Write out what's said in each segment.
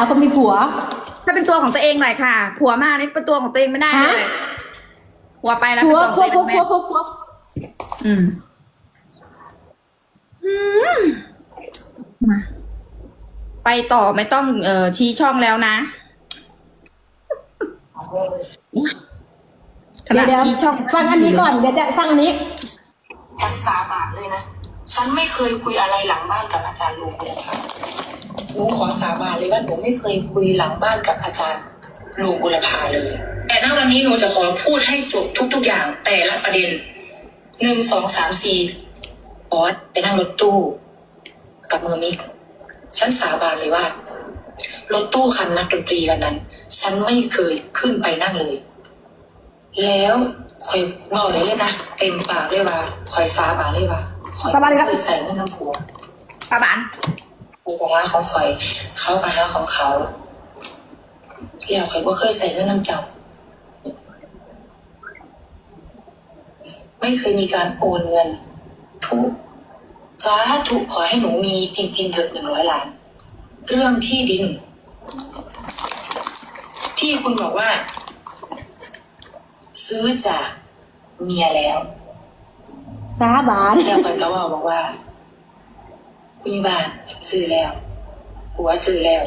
าคนมีผัว ถ้าเป็นตัวของตัวเองหน่อยค่ะ ผัวมากนี่เป็นตัวของตัวเองไม่ได้เลยฮะผัวไปแล้วผัวเป็นผัตัววของผัวตัวเองผัวผัวผัวอืมอืมมาไปต่อไม่ต้องเอ่อชี้ช่องแล้วนะขเดี๋ณะยวเดี๋ยวชี้ช่องฟังอันนี้ก่อนเดี๋ยวจะฟังอันนี้ฉันสาบานเลยนะ ฉันไม่เคยคุยอะไรหลังบ้านกับอาจารย์ลุงเลยค่ะ หนูขอสาบานเลยว่าหนูไม่เคยคุยหลังบ้านกับอาจารย์ลุงบุรพาเลย แต่ณวันนี้หนูจะขอพูดให้จบทุก ๆ อย่าง แต่ละประเด็นหนึ่งสองสามสี่ออสไปนั่งรถตู้ กับมือมิกฉันสาบานเลยว่า รถตู้คันนักดนตรีกันนั้น ฉันไม่เคยขึ้นไปนั่งเลย แล้วคอยบอกเลยเลยนะเต็มปากเลยว่าคอยสาบานเลยว่าคอยสาบานเลยครับเคยใส่เงินน้ำผัวปะบาน กูกับหาของคอยเขากับหาของเขาแล้วคอยว่าเคยใส่เงินน้ำเจ้า ไม่เคยมีการโอนเงิน ทุกสาธุขอให้หนูมีจริง ๆ เถิดหนึ่งร้อยล้าน เรื่องที่ดิน ที่คุณบอกว่า ซื้อจากเมียแล้ว สาบานแล้วคอยก็บอกบอกว่า คุณยบ้านซื้อแล้วผัวซื้อแล้ว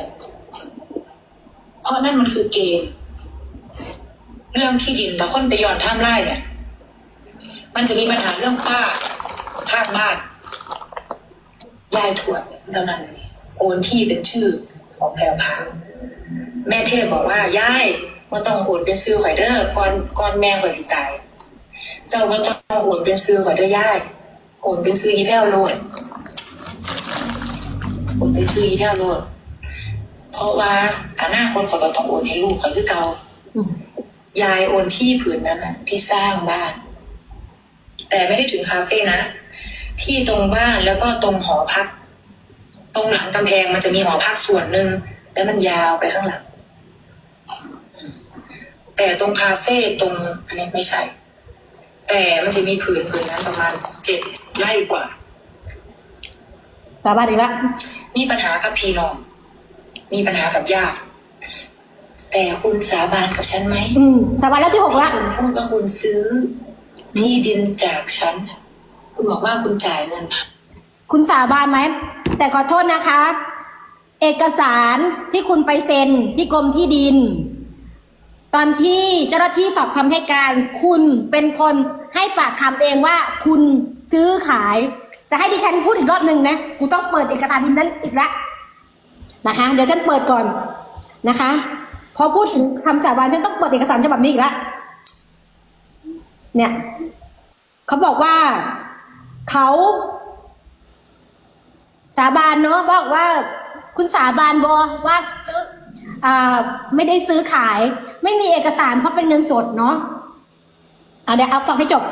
เพราะนั่นมันคือเกม เรื่องที่ดินแล้วคนไปย้อนท่ามไร่เนี่ย มันจะมีปัญหาเรื่องป้าข้างบ้านยายถวดเท่านั้นเลยโอนที่เป็นชื่อของแพรวพาแม่เทพบอกว่ายายว่าต้องโอนเป็นซื้อข่อยเด้อก่อนก่อนแม่ข่อยสิตาย เจ้าว่าต้องโอนเป็นซื้อข่อยเด้อยายโอนเป็นซื้ออีแพ้วโลด โอนเป็นซื้ออีแพ้วโลดเพราะว่าอนาคตข่อยก็ต้องโอนให้ลูกข่อยคือเก่าอืมยายโอนที่ผืนนั้นน่ะที่สร้างบ้าน แต่ไม่ได้ถึงคาเฟ่นะ ที่ตรงบ้านแล้วก็ตรงหอพัก ตรงหลังกำแพงมันจะมีหอพักส่วนหนึ่งแล้วมันยาวไปข้างหลัง แต่ตรงคาเฟ่ตรงอันนี้ไม่ใช่ แต่มันจะมีผืนผืนนั้นประมาณเจ็ดไร่กว่า สาบานอีกแล้วมีปัญหากับพี่น้อง มีปัญหากับญาติแต่คุณสาบานกับฉันไหมอืมสาบานแล้วที่หกละคุณพูดว่าคุณซื้อที่ดินจากฉันคุณบอกว่าคุณจ่ายเงิน คุณสาบานไหมแต่ขอโทษนะคะ เอกสารที่คุณไปเซ็นที่กรมที่ดิน ตอนที่เจ้าหน้าที่สอบคำให้การ คุณเป็นคนให้ปากคำเองว่า คุณซื้อขาย จะให้ดิฉันพูดอีกรอบหนึ่งนะกูต้องเปิดเอกสารดินนั้นอีกละนะคะ เดี๋ยวฉันเปิดก่อนนะคะ พอพูดถึงคำสาบานฉันต้องเปิดเอกสารฉบับนี้อีกละเนี่ยเขาบอกว่าเขาสาบานเนอะบอกว่า คุณสาบานบอว่าซื้ออ่าไม่ได้ซื้อขาย ไม่มีเอกสารเพราะเป็นเงินสดเนาะอะเดี๋ยวเอาฟังให้จบ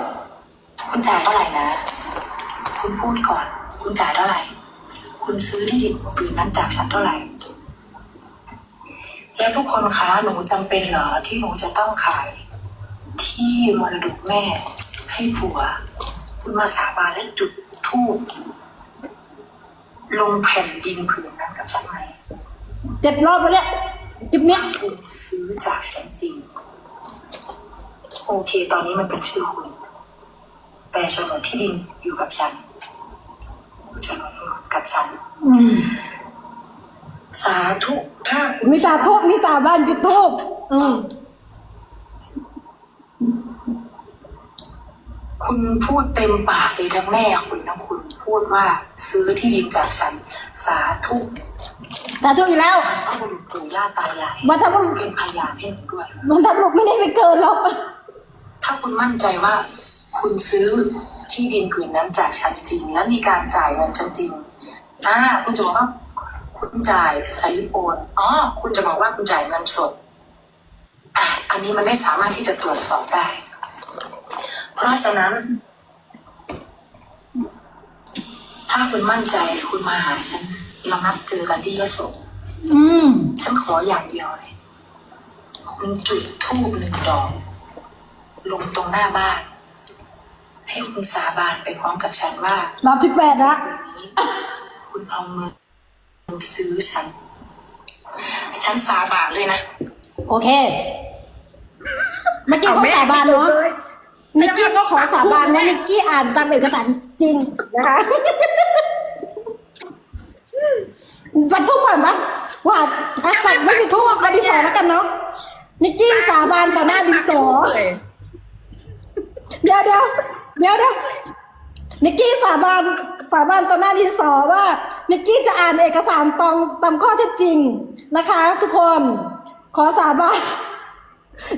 คุณจ่ายเท่าไหร่นะ คุณพูดก่อน คุณจ่ายเท่าไหร่ คุณซื้อที่ดินผืนนั้นจากฉันเท่าไหร่ แล้วทุกคนคะหนูจำเป็นเหรอที่หนูจะต้องขาย ที่มรดกแม่ ให้ผัว คุณมาสาบานและจุดธูปลงแผ่นดินผืนนั้นกับฉันไหมเจ็ดรอบแล้วเนี่ยคลิปเนี้ยคุณซื้อจากฉันจริง โอเค ตอนนี้มันเป็นชื่อคุณ แต่โฉนดที่ดินอยู่กับฉันโฉนดอยู่ กับฉันอืมสาธุถ้าคุณมีสาทุบมีสาบานจุดทูบอืมคุณพูดเต็มปากเลยทั้งแม่คุณทั้งคุณ พูดว่า ซื้อที่ดินจากฉัน สาธุสาธุอีกแล้วพระบุรุษปู่ย่าตายายวันทบุรุษเป็นพยานให้หนูด้วยวันทบุรุษไม่ได้ไปเกินหรอกถ้าคุณมั่นใจว่า คุณซื้อที่ดินผืนนั้นจากฉันจริง และมีการจ่ายเงินฉันจริง อ่าคุณจะบอกว่าคุณจ่ายสลิปโอนอ๋อคุณจะบอกว่าคุณจ่ายเงินสดอะอันนี้มันไม่สามารถที่จะตรวจสอบได้ เพราะฉะนั้น ถ้าคุณมั่นใจคุณมาหาฉันเรานัดเจอกันที่ยโสอืม ฉันขออย่างเดียวเลยคุณจุดธูปหนึ่งดอก ลงตรงหน้าบ้าน ให้คุณสาบานไปพร้อมกับฉันว่ารอบที่แปดละคืนนี้คุณ เอาเงินซื้อฉัน ฉันสาบานเลยนะ โอเค เมื่อกี้เขาสาบานเนาะนิกกี้ก็ขอสาบานว่านิกกี้อ่านตามเอกสารจริงนะคะปัดทุกก่อนปะว่าอะปัดไม่มีทุกมาดินสอแล้วกันเนาะนิกกี้สาบานต่อหน้าดินสอเดี๋ยวเดี๋ยวเดี๋ยวเดี๋ยวนิกกี้สาบานสาบานต่อหน้าดินสอว่า นิกกี้จะอ่านเอกสารตรงตามข้อเท็จจริงนะคะ ทุกคนขอสาบาน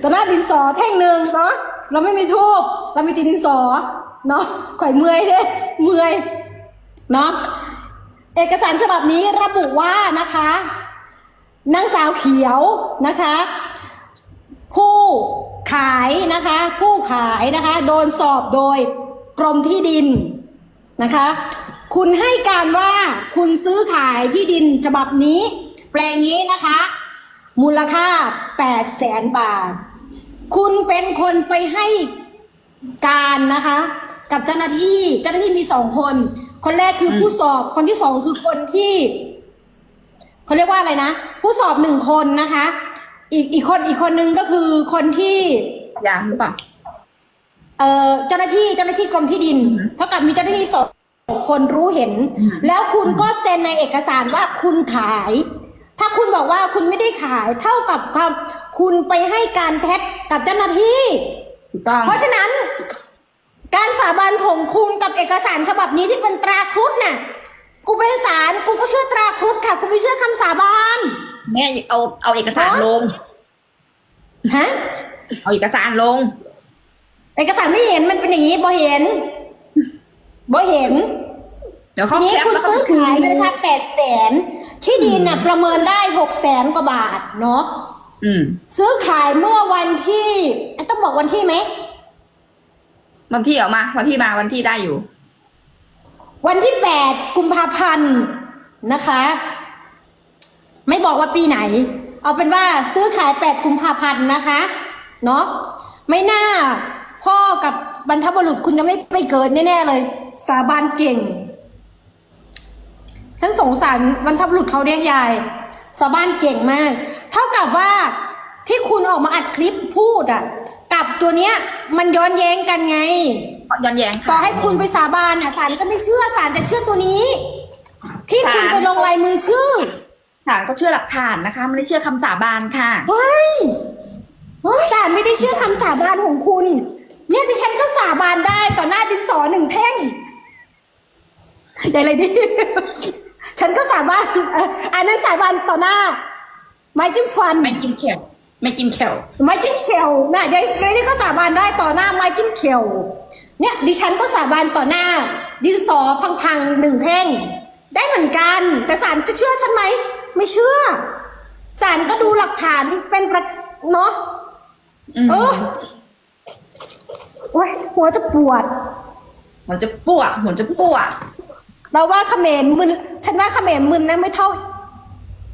ต่หน้าดินสอแท่งหนึ่งเนาะเราไม่มีทูบเรามีตีดินสอเนาะข่อยเมื่อยเด้เมื่อยเนาะเอกสารฉบับนี้ระบุว่านะคะนางสาวเขียวนะคะ ผู้ขายนะคะ ผู้ขายนะคะ โดนสอบโดยกรมที่ดินนะคะ คุณให้การว่าคุณซื้อขายที่ดินฉบับนี้ แปลงนี้นะคะ มูลค่า8แสนบาท คุณเป็นคนไปให้การนะคะ กับเจ้าหน้าที่เจ้าหน้าที่มีสองคน คนแรกคือผู้สอบคนที่สองคือคนที่เขาเรียกว่าอะไรนะ ผู้สอบหนึ่งคนนะคะ อีกอีกคนอีกคนนึงก็คือคนที่ยางหรือเปล่าเอ่อเจ้าหน้าที่เจ้าหน้าที่กรมที่ดิน เท่ากับมีเจ้าหน้าที่สอง คนรู้เห็น แล้วคุณก็เซ็นในเอกสารว่าคุณขาย ถ้าคุณบอกว่าคุณไม่ได้ขายเท่ากับคำคุณไปให้การเท็จกับเจ้าหน้าที่ถูกต้องเพราะฉะนั้น การสาบานของคุณกับเอกสารฉบับนี้ที่เป็นตราครุฑน่ะกูเป็นสารกูก็เชื่อตราครุฑค่ะ กูไม่เชื่อคำสาบานแม่เอาเอาเอกสารลงฮะเอาเอกสารลง เอกสารไม่เห็นมันเป็นอย่างนี้บ่เห็น บ่เห็นเดี๋ยวทีเขานี้แปคุณแล้วก็ซื้อขายในราคาแปดแสนที่ดินน่ะประเมินได้หกแสนกว่าบาทเนาะอืม ซื้อขายเมื่อวันที่เอ๊ะต้องบอกวันที่ไหม วันที่เอามา วันที่มาวันที่ได้อยู่ วันที่แปดกุมภาพันธ์นะคะ ไม่บอกว่าปีไหน เอาเป็นว่าซื้อขายแปดกุมภาพันธ์นะคะ เนาะไม่น่า พ่อกับบรรทบุรุษคุณจะไม่ไม่เกิดแน่ ๆ เลย สาบานเก่ง ฉันสงสารบรรทบุรุษเขาเรียกยาย สาบานเก่งมาก เท่ากับว่าที่คุณออกมาอัดคลิปพูดอะ กับตัวเนี้ย มันย้อนแย้งกันไง ย้อนแย้งค่ะต่อให้คุณไปสาบานอะศาลก็ไม่เชื่อศาลจะเชื่อตัวนี้ ที่คุณศาลไปลงลายมือชื่อศาลก็เชื่อหลักฐานนะคะไม่ได้เชื่อคำสาบานค่ะเฮ้ยศาลไม่ได้เชื่อคำสาบานของคุณ เนี่ยดิฉันก็สาบานได้ต่อหน้าดินสอหนึ่งแท่ง อย่างไรดิฉันก็สาบานเอ่ออันนั้นสาบานต่อหน้า ไม้จิ้มฟัน ไม่กินแขวไม่กินแขวไม้จิ้มเขียวนะยายยายนี่ก็สาบานได้ต่อหน้าไม้จิ้มเขียว เนี่ย ดิฉันก็สาบานต่อหน้า ดินสอพังๆหนึ่งแท่ง ได้เหมือนกัน แต่ศาลจะเชื่อฉันไหม ไม่เชื่อ ศาลก็ดูหลักฐานเป็นประเนาะอืมเออโอ้ยหัวจะปวด หัวจะปวดหัวจะปวด เราว่าเขมรมึนฉันว่าเขมรมึนนะไม่เท่า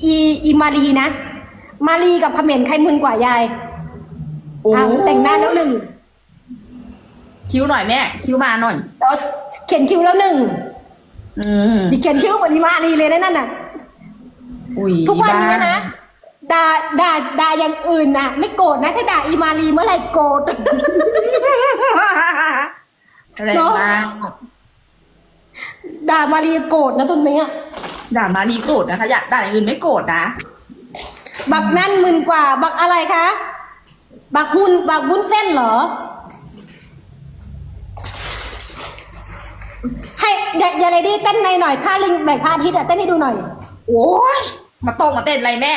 อีอีมารีนะ มารีกับเขมรใครมึนกว่ายายโอ้อะแต่งหน้าแล้วหนึ่งคิ้วหน่อยแม่ คิ้วมาหน่อยเอาเขียนคิ้วแล้วหนึ่งอืมดิเขียนคิ้วเหมือนอีมารีเลยนะนั่นน่ะ อุ้ยทุกวันนี้บ้านะด่าด่าด่าอย่างอื่นน่ะ ไม่โกรธนะถ้าด่าอีมารีเมื่อไหร่โกรธ อะไรเนอะมา ด่ามารีโกรธนะตรงเนี้ยด่ามาดีโกรธนะคะ อยากด่าอย่างอื่นไม่โกรธนะ บักนั่นมึนกว่า บักอะไรคะ บักหุนบักบุ้นเส้นเหรอ ให้อย่าอย่าเลยดิเต้นในหน่อยท่าลิงแบกพระอาทิตย์อะเต้นให้ดูหน่อย โอ้ยมาตรงมาเต้นอะไรแม่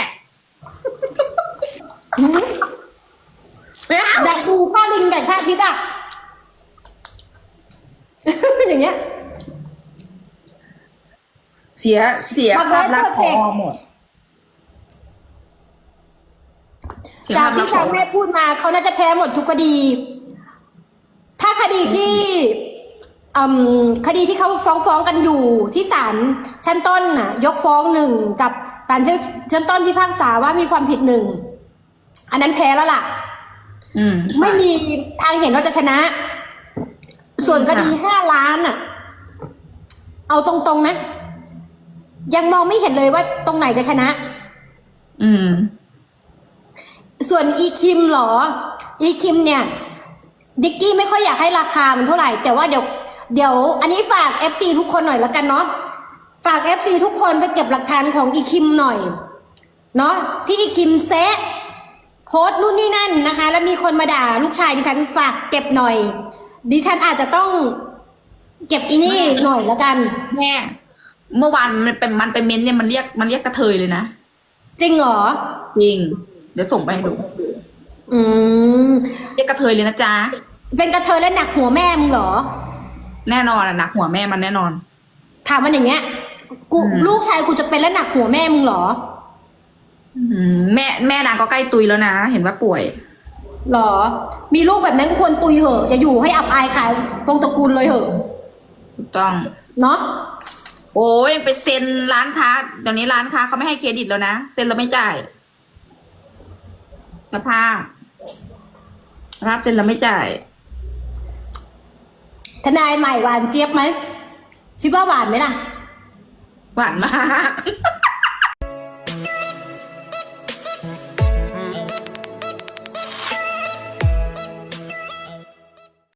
ไม่เอาแบกดูท่าลิงแบกพระอาทิตย์อะ อย่างเงี้ยเสียเสียบักภาพไว้ลักษณ์โปรเจกต์พอหมดเสียจากภพลัที่ษณ์ฟังแม่พูดมาเขาน่าจะแพ้หมดทุกคดี ถ้าคดีที่อืมคดีที่เขาฟ้องฟ้องกันอยู่ที่ศาลชั้นต้นน่ะ ยกฟ้องหนึ่งกับศาลชั้นต้นพิพากษาว่ามีความผิดหนึ่งอันนั้นแพ้แล้วล่ะอืมไม่มีทางเห็นว่าจะชนะ ส่วนคดีห้าล้านอะ เอาตรงๆนะ ยังมองไม่เห็นเลยว่าตรงไหนจะชนะ อืมวนอีคิมเหรอ อีคิมเนี่ย ดิกกี้ไม่ค่อยอยากให้ราคามันเท่าไหร่ แต่ว่าเดี๋ยว เดี๋ยว อันนี้ฝาก FC ทุกคนหน่อยแล้วกันเนาะ ฝาก FC ทุกคนไปเก็บหลักฐานของอีคิมหน่อย เนาะที่อีคิมเซะโพสต์นู่นนี่นั่นนะคะ แล้วมีคนมาด่าลูกชายดิฉันฝากเก็บหน่อย ดิฉันอาจจะต้องเก็บอีนี่หน่อยแล้วกัน แม่ เมื่อวานมันเป็นมันเป็นเม้นต์เนี่ยมันเรียกมันเรียกกระเทยเลยนะจริงเหรอ จริง เดี๋ยวส่งไปให้ดู อืม เรียกกระเทยเลยนะจ๊ะ เป็นกระเทยเล่นหนักหัวแม่มึงเหรอ แน่นอนอะหนักหัวแม่มันแน่นอน ถามมันอย่างเงี้ย กูอืม ลูกชายกูจะเป็นเล่นหนักหัวแม่มึงเหรออืมแม่แม่นางก็ใกล้ตุยแล้วนะ เห็นว่าป่วยหรอ มีลูกแบบนั้นก็ควรตุยเหอะอย่าอยู่ให้อับอายขายวงตระกูลเลยเหอะถูกต้อง เนาะ โอ้ยยังไปเซ็นร้านค้าเดี๋ยวนี้ร้านค้าเขาไม่ให้เครดิตแล้วนะเซ็นแล้วไม่จ่ายสภาพสภาพเซ็นแล้วไม่จ่าย ทนายใหม่หวานเจี๊ยบไหมคิดว่าหวานไหมล่ะ หวานมาก